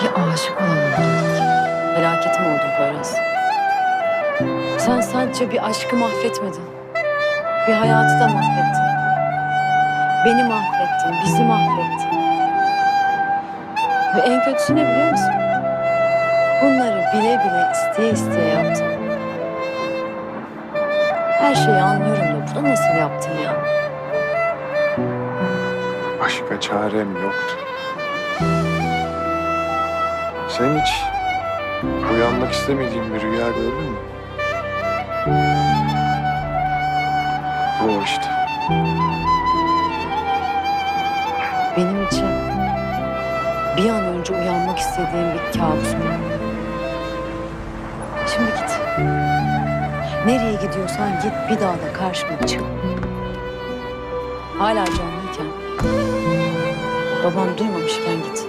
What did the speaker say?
Bir aşık olan oldum. Felaketim oldun Poyraz. Sen sadece bir aşkı mahvetmedin. Bir hayatı da mahvettin. Beni mahvettin, bizi mahvettin. Ve en kötüsü ne biliyor musun? Bunları bile bile isteye isteye yaptın. Her şeyi anlıyorum da bunu nasıl yaptın ya? Başka çarem yoktu. Sen hiç uyanmak istemediğin bir rüya gördün mü? Bu işte. Benim için bir an önce uyanmak istediğim bir kabus bu. Şimdi git. Nereye gidiyorsan git bir daha da karşıma çık. Hala canlıyken, babam duymamışken git.